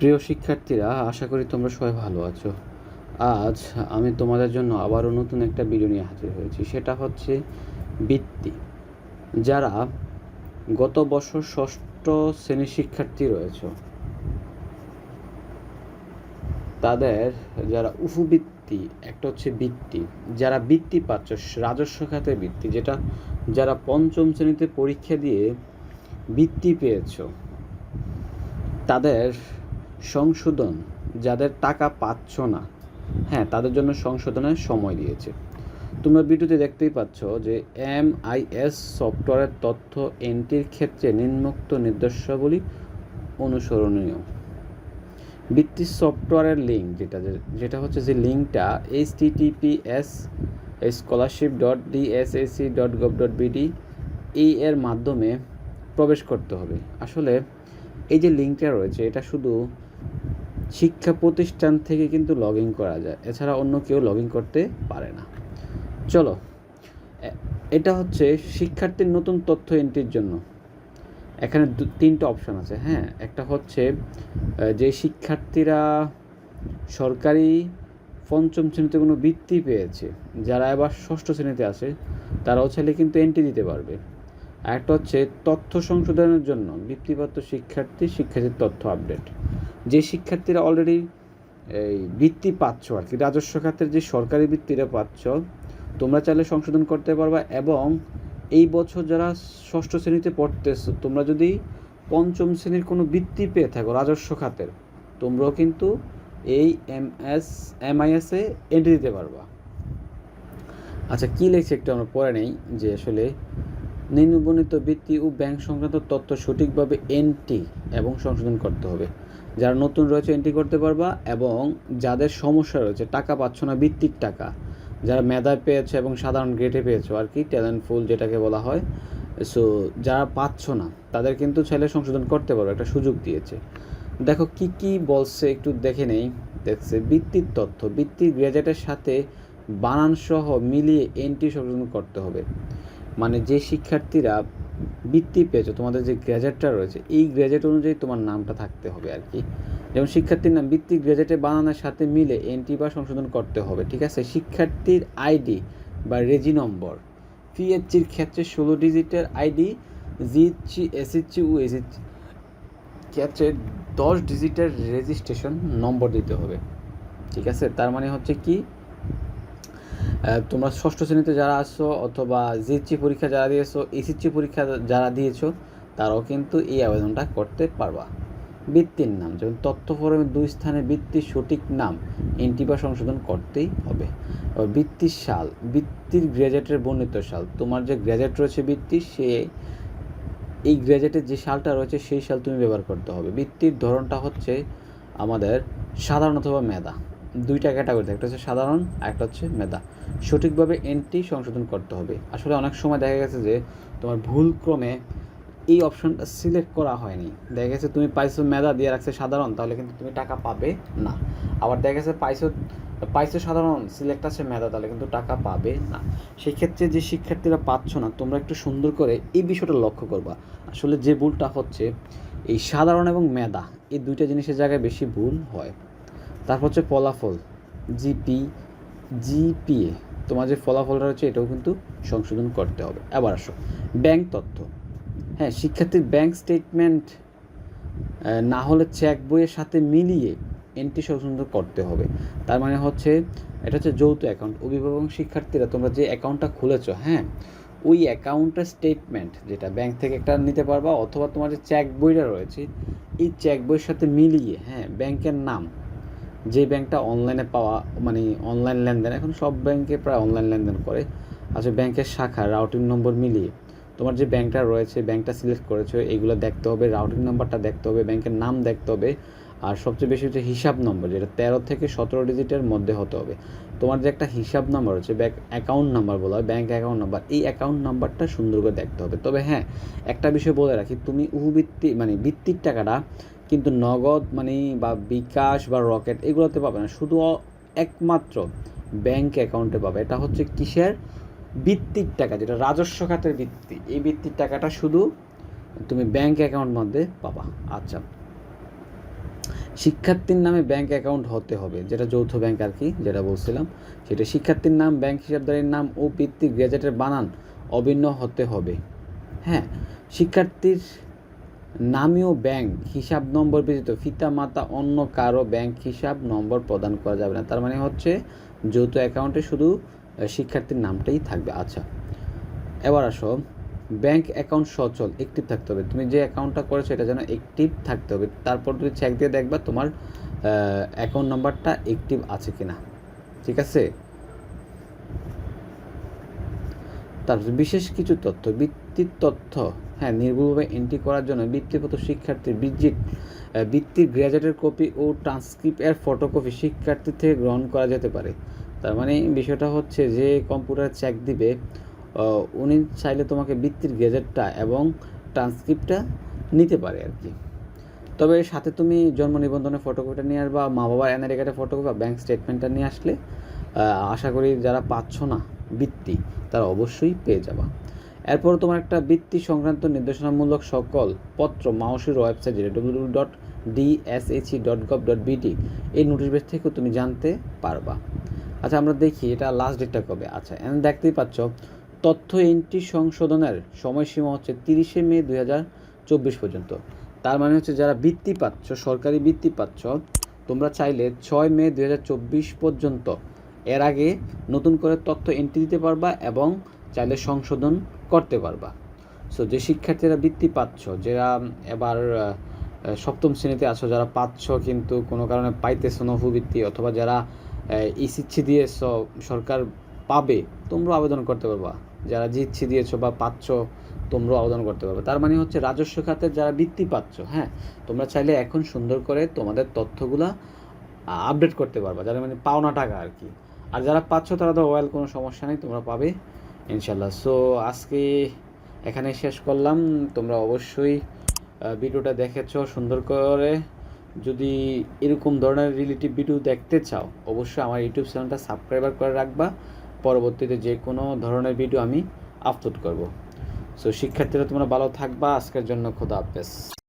প্রিয় শিক্ষার্থীরা, আশা করি তোমরা সবাই ভালো আছো। আজ আমি তোমাদের জন্য আবারও নতুন একটা ভিডিও নিয়ে হাজির হয়েছি। সেটা হচ্ছে বৃত্তি, যারা গত বছর ষষ্ঠ শ্রেণির শিক্ষার্থী রয়েছে। তাদের যারা উপবৃত্তি একটা হচ্ছে বৃত্তি, যারা বৃত্তি পাচ্ছ, রাজস্ব খাতে বৃত্তি, যেটা যারা পঞ্চম শ্রেণীতে পরীক্ষা দিয়ে বৃত্তি পেয়েছ, তাদের সংশোধন, যাদের টাকা পাচ্ছ না। হ্যাঁ তাদের জন্য সংশোধনের সময় দিয়েছে। তোমরা ভিডিওতে দেখতেই পাচ্ছ যে এম আই এস সফটওয়্যারের তথ্য এন্ট্রির ক্ষেত্রে নিম্নোক্ত নির্দেশাবলী অনুসরণীয়। বৃত্তি সফটওয়্যারের লিঙ্ক যেটা যেটা হচ্ছে যে লিঙ্কটা H TTPS scholarship dot DSAC dot gov dot BD এই এর মাধ্যমে প্রবেশ করতে হবে। আসলে এই যে লিঙ্কটা রয়েছে, এটা শুধু শিক্ষা প্রতিষ্ঠান থেকে কিন্তু লগ ইন করা যায়। এছাড়া অন্য কেউ লগ ইন করতে পারে না। চলো এটা হচ্ছে শিক্ষার্থীর নতুন তথ্য এন্ট্রির জন্য। এখানে দু- তিনটা অপশন আছে হ্যাঁ? একটা হচ্ছে যে শিক্ষার্থীরা সরকারি পঞ্চম শ্রেণীতে কোনো বৃত্তি পেয়েছে, যারা এবার ষষ্ঠ শ্রেণীতে আসে তারাও চাইলে কিন্তু এন্ট্রি দিতে পারবে। একটা হচ্ছে তথ্য সংশোধনের জন্য বৃত্তিপ্রাপ্ত শিক্ষার্থী শিক্ষার্থীর তথ্য আপডেট যে শিক্ষার্থীরা অলরেডি এই বৃত্তি পাচ্ছ আর কি, রাজস্ব খাতের যে সরকারি বৃত্তিটা পাচ্ছ, তোমরা চাইলে সংশোধন করতে পারবা এবং এই বছর যারা ষষ্ঠ শ্রেণীতে পড়তেছো, তোমরা যদি পঞ্চম শ্রেণির কোনো বৃত্তি পেয়ে থাকো রাজস্ব খাতের, তোমরাও কিন্তু এই এম এস এমআইএসে এন্ট্রি দিতে পারবা। আচ্ছা কী লিখছে একটু আমরা পড়ে নেই যে আসলে নিম্নবর্ণিত বৃত্তি ও ব্যাংক সংক্রান্ত তথ্য সঠিকভাবে এন্ট্রি এবং সংশোধন করতে হবে। যারা নতুন রয়েছে এন্ট্রি করতে পারবা এবং যাদের সমস্যা রয়েছে, টাকা পাচ্ছ না বৃত্তির টাকা, যারা মেধায় পেয়েছ এবং সাধারণ গ্রেডে পেয়েছ আর কি ট্যালেন্টফুল যেটাকে বলা হয় সো যারা পাচ্ছ না, তাদের কিন্তু ছেলে সংশোধন করতে পারো, একটা সুযোগ দিয়েছে। দেখো কি কি বলছে একটু দেখে নেই, দেখছে বৃত্তির তথ্য, বৃত্তির গ্র্যাজুয়েটের সাথে বানান সহ মিলিয়ে এন্ট্রি সংশোধন করতে হবে। মানে যে শিক্ষার্থীরা বৃত্তি পেয়েছ, তোমাদের যে গ্র্যাজুয়েটটা রয়েছে, এই গ্র্যাজুয়েট অনুযায়ী তোমার নামটা থাকতে হবে আর কি। যেমন শিক্ষার্থীর নাম, বৃত্তি গ্র্যাজুয়েটে বানানোর সাথে মিলে এন্ট্রি বা সংশোধন করতে হবে, ঠিক আছে? শিক্ষার্থীর আইডি বা রেজি নম্বর পিএইচির ক্ষেত্রে ষোলো ডিজিটের আইডি জিএসসি এসএসসি ও এসএসসি ক্ষেত্রে দশ ডিজিটের রেজিস্ট্রেশন নম্বর দিতে হবে, ঠিক আছে? তার মানে হচ্ছে কি তোমরা ষষ্ঠ শ্রেণীতে যারা আসছো অথবা জিএসসি পরীক্ষা যারা দিয়েছ এসএসসি পরীক্ষা যারা দিয়েছ, তারাও কিন্তু এই আবেদনটা করতে পারবা। বৃত্তির নাম, যেমন তথ্য ফরমের দুই স্থানে বৃত্তির সঠিক নাম এন্ট্রি বা সংশোধন করতেই হবে। বৃত্তির সাল, বৃত্তির গ্র্যাজুয়েটের বর্ণিত সাল। তোমার যে গ্র্যাজুয়েট রয়েছে বৃত্তি, সে এই গ্র্যাজুয়েটের যে সালটা রয়েছে, সেই সাল তুমি ব্যবহার করতে হবে। বৃত্তির ধরনটা হচ্ছে আমাদের সাধারণ অথবা মেধা। দুইটা ক্যাটাগরি একটা হচ্ছে সাধারণ একটা হচ্ছে মেধা। সঠিকভাবে এন্ট্রি সংশোধন করতে হবে। আসলে অনেক সময় দেখা গেছে যে তোমার ভুল ক্রমে এই অপশনটা সিলেক্ট করা হয়নি। দেখা গেছে তুমি পাইছো মেধা দিয়ে রাখছে সাধারণ, তাহলে কিন্তু তুমি টাকা পাবে না। আবার দেখা গেছে পাইছো পাইছো সাধারণ সিলেক্ট আছে মেধা, তাহলে কিন্তু টাকা পাবে না। সেই ক্ষেত্রে যে শিক্ষার্থীরা পাচ্ছ না, তোমরা একটু সুন্দর করে এই বিষয়টা লক্ষ্য করবা। আসলে যে ভুলটা হচ্ছে, এই সাধারণ এবং মেধা, এই দুইটা জিনিসের জায়গায় বেশি ভুল হয়। তারপর হচ্ছে ফলাফল জিপি জিপিএ তোমার যে ফলাফলটা হচ্ছে এটাও কিন্তু সংশোধন করতে হবে। আবার আসো, ব্যাংক তথ্য। হ্যাঁ শিক্ষার্থীর ব্যাংক স্টেটমেন্ট না হলে চেক বইয়ের সাথে মিলিয়ে এন্ট্রি সংশোধন করতে হবে। তার মানে হচ্ছে, এটা হচ্ছে যৌথ অ্যাকাউন্ট অভিভাবক শিক্ষার্থীরা, তোমরা যে অ্যাকাউন্টটা খুলেছো হ্যাঁ ওই অ্যাকাউন্টের স্টেটমেন্ট যেটা ব্যাংক থেকে একটা নিতে পারবা, অথবা তোমার যে চেক বইটা রয়েছে, এই চেক বইয়ের সাথে মিলিয়ে হ্যাঁ ব্যাংকের নাম যে ব্যাংকটা অনলাইনে পাওয়া মানে অনলাইন লেনদেন, এখন সব ব্যাংকে প্রায় অনলাইন লেনদেন করে। আচ্ছা ব্যাংকের শাখা রাউটিং নম্বর মিলিয়ে। তোমার যে ব্যাংকটা রয়েছে, ব্যাংকটা সিলেক্ট করেছ, এগুলো দেখতে হবে রাউটিং নাম্বারটা দেখতে হবে, ব্যাংকের নাম দেখতে হবে, আর সবচেয়ে বেশি হচ্ছে হিসাব নম্বর যেটা তেরো থেকে সতেরো ডিজিটের মধ্যে হতে হবে। তোমার যে একটা হিসাব নাম্বার হচ্ছে, ব্যাংক অ্যাকাউন্ট নাম্বার বলা হয়, ব্যাংক অ্যাকাউন্ট নাম্বার এই অ্যাকাউন্ট নাম্বারটা সুন্দর করে দেখতে হবে। তবে হ্যাঁ একটা বিষয় বলে রাখি, তুমি উহুবৃত্তি মানে বৃত্তির টাকাটা কিন্তু নগদ মানে বা বিকাশ বা রকেট এগুলোতে পাবে না। শুধু একমাত্র ব্যাংক অ্যাকাউন্টে পাবে। এটা হচ্ছে কিসের? বৃত্তির টাকা, যেটা রাজস্ব খাতের বৃত্তি এই বৃত্তির টাকাটা শুধু তুমি ব্যাংক অ্যাকাউন্ট মধ্যে পাবা। আচ্ছা। শিক্ষার্থীর নামে ব্যাংক অ্যাকাউন্ট হতে হবে, যেটা যৌথ ব্যাংক আর কি, যেটা বলছিলাম। সেটা শিক্ষার্থীর নাম ব্যাংক হিসাবদারির নাম ও ভিত্তিক গ্যাজেটের বানান অভিন্ন হতে হবে। হ্যাঁ শিক্ষার্থীর নামীয় ব্যাংক হিসাব নম্বর ব্যতীত পিতা মাতা অন্য কারও ব্যাংক হিসাব নম্বর প্রদান করা যাবে না। তার মানে হচ্ছে যৌথ অ্যাকাউন্টে শুধু শিক্ষার্থীর নামটাই থাকবে। আচ্ছা এবার আসো। ব্যাংক অ্যাকাউন্ট সচল অ্যাক্টিভ থাকতে হবে। তুমি যে অ্যাকাউন্টটা করেছ এটা যেন অ্যাক্টিভ থাকতে হবে। তারপর তুমি চেক দিয়ে দেখবা তোমার অ্যাকাউন্ট নাম্বারটা অ্যাক্টিভ আছে কি না ঠিক আছে? তারপর বিশেষ কিছু তথ্য বৃত্তির তথ্য। নির্ভুলভাবে এন্ট্রি করার জন্য বৃত্তিগত শিক্ষার্থীর বিজিট বৃত্তির গ্র্যাজুয়েটের কপি ও ট্রান্সক্রিপ্ট এর ফটোকপি শিক্ষার্থী থেকে গ্রহণ করা যেতে পারে। তার মানে বিষয়টা হচ্ছে যে কম্পিউটার চেক দিবে উনি চাইলে তোমাকে বৃত্তির গ্যাজেটটা এবং ট্রান্সক্রিপ্টটা নিতে পারে আর কি। তবে সাথে তুমি জন্ম নিবন্ধনের ফটোকপিটা নিয়ে আসবা মা বাবার এনআরই কার্ডের ফটোকপি বা ব্যাংক স্টেটমেন্টটা নিয়ে আসলে আশা করি যারা পাচ্ছ না বৃত্তি, তারা অবশ্যই পেয়ে যাবা। এরপর তোমার একটা বৃত্তি সংক্রান্ত নির্দেশনামূলক সকল পত্র মাউসির ওয়েবসাইট যেটা W dot DSHE dot gov dot BD এই নোটিশ বেস থেকেও তুমি জানতে পারবা। আচ্ছা আমরা দেখি এটা লাস্ট ডেটটা কবে। আচ্ছা এখন দেখতেই পাচ্ছ, তথ্য এন্ট্রি সংশোধনের সময়সীমা হচ্ছে তিরিশে মে দুই হাজার চব্বিশ পর্যন্ত। তার মানে হচ্ছে যারা বৃত্তি পাচ্ছ, সরকারি বৃত্তি পাচ্ছ, তোমরা চাইলে ছয় মে দুই হাজার চব্বিশ পর্যন্ত এর আগে নতুন করে তথ্য এন্ট্রি দিতে পারবা এবং চাইলে সংশোধন করতে পারবা। সো যে শিক্ষার্থীরা বৃত্তি পাচ্ছ, যারা এবার সপ্তম শ্রেণীতে আছো, যারা পাচ্ছ কিন্তু কোনো কারণে পাইতেছো না উপবৃত্তি অথবা যারা ইসিচ্ছি দিয়েছ, সরকার পাবে তোমরাও আবেদন করতে পারবা। যারা জিচ্ছি দিয়েছ বা পাচ্ছ তোমরাও আবেদন করতে পারবে। তার মানে হচ্ছে রাজস্ব খাতের যারা বৃত্তি পাচ্ছ হ্যাঁ তোমরা চাইলে এখন সুন্দর করে তোমাদের তথ্যগুলা আপডেট করতে পারবা। যারা মানে পাওনা টাকা আর কি। আর যারা পাচ্ছ তারা তো ওয়েল কোনো সমস্যা নেই, তোমরা পাবে। ইনশাল্লাহ সো আজকে এখানে শেষ করলাম। তোমরা অবশ্যই ভিডিওটা দেখেছ সুন্দর করে। যদি এরকম ধরনের রিলেটিভ ভিডিও দেখতে চাও, অবশ্যই আমার ইউটিউব চ্যানেলটা সাবস্ক্রাইবার করে রাখবা। পরবর্তীতে যে কোনো ধরনের ভিডিও আমি আপলোড করব। সো শিক্ষার্থীরা তোমরা ভালো থাকবা। আজকের জন্য খোদা হাফেজ।